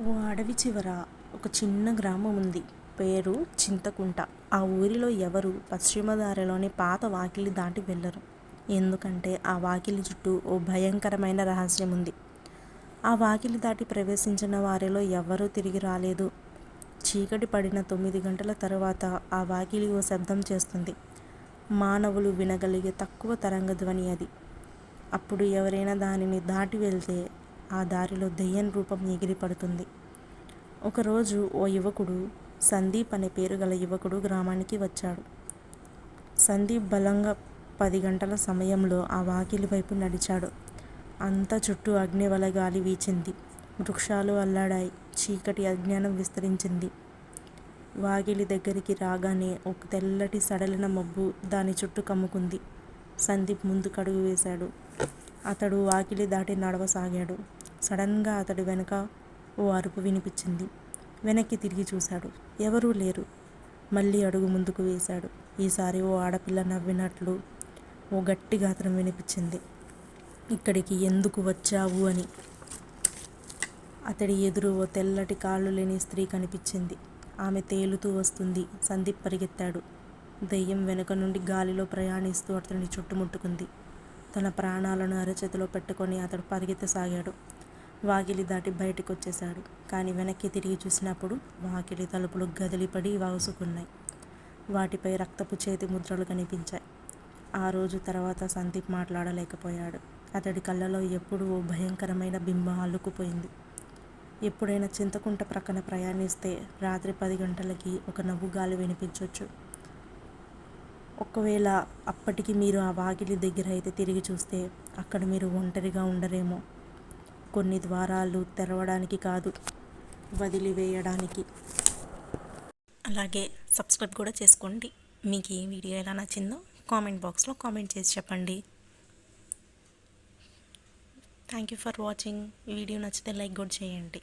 ఓ అడవి చివర ఒక చిన్న గ్రామం ఉంది. పేరు చింతకుంట. ఆ ఊరిలో ఎవరు పశ్చిమ దారిలోని పాత వాకిలి దాటి వెళ్ళరు. ఎందుకంటే ఆ వాకిలి చుట్టూ ఓ భయంకరమైన రహస్యం ఉంది. ఆ వాకిలి దాటి ప్రవేశించిన వారిలో ఎవరూ తిరిగి రాలేదు. చీకటి పడిన తొమ్మిది గంటల తర్వాత ఆ వాకిలి ఓ శబ్దం చేస్తుంది. మానవులు వినగలిగే తక్కువ తరంగ ధ్వని అది. అప్పుడు ఎవరైనా దానిని దాటి వెళ్తే ఆ దారిలో దెయ్యం రూపం ఎగిరి పడుతుంది. ఒకరోజు ఓ యువకుడు సందీప్ అనే పేరు గల యువకుడు గ్రామానికి వచ్చాడు. సందీప్ బలంగా పది గంటల సమయంలో ఆ వాకిలి వైపు నడిచాడు. అంతా చుట్టూ అగ్నివల గాలి వీచింది. వృక్షాలు అల్లాడాయి. చీకటి అజ్ఞానం విస్తరించింది. వాకిలి దగ్గరికి రాగానే ఒక తెల్లటి సడలిన మబ్బు దాని చుట్టూ కమ్ముకుంది. సందీప్ ముందు కడుగు వేశాడు. అతడు వాకిలి దాటి నడవసాగాడు. సడన్గా అతడి వెనక ఓ అరుపు వినిపించింది. వెనక్కి తిరిగి చూశాడు. ఎవరూ లేరు. మళ్ళీ అడుగు ముందుకు వేశాడు. ఈసారి ఓ ఆడపిల్ల నవ్వినట్లు ఓ గట్టి గాత్రం వినిపించింది. ఇక్కడికి ఎందుకు వచ్చావు? అని. అతడి ఎదురు ఓ తెల్లటి కాళ్ళు లేని స్త్రీ కనిపించింది. ఆమె తేలుతూ వస్తుంది. సందీప్ పరిగెత్తాడు. దెయ్యం వెనుక నుండి గాలిలో ప్రయాణిస్తూ అతడిని చుట్టుముట్టుకుంది. తన ప్రాణాలను అరచేతిలో పెట్టుకొని అతడు పరిగెత్తసాగాడు. వాకిలి దాటి బయటకు వచ్చేశాడు కానీ వెనక్కి తిరిగి చూసినప్పుడు వాకిలి తలుపులు గదిలిపడి వాసుకున్నాయి వాటిపై రక్తపు చేతి ముద్రలు కనిపించాయి. ఆ రోజు తర్వాత సందీప్ మాట్లాడలేకపోయాడు. అతడి కళ్ళలో ఎప్పుడూ ఓ భయంకరమైన బింబం అల్లుకుపోయింది. ఎప్పుడైనా చింతకుంట ప్రక్కన ప్రయాణిస్తే రాత్రి పది గంటలకి ఒక నవ్వు గాలి వినిపించవచ్చు ఒకవేళ అప్పటికి మీరు ఆ వాకిలి దగ్గర అయితే తిరిగి చూస్తే అక్కడ మీరు ఒంటరిగా ఉండరేమో. కొన్ని ద్వారాలు తెరవడానికి కాదు వదిలివేయడానికి. అలాగే సబ్స్క్రైబ్ కూడా చేసుకోండి. మీకు ఈ వీడియో ఎలా నచ్చిందో కామెంట్ బాక్స్లో కామెంట్ చేసి చెప్పండి. Thank you for watching video నచ్చితే లైక్ కూడా చేయండి.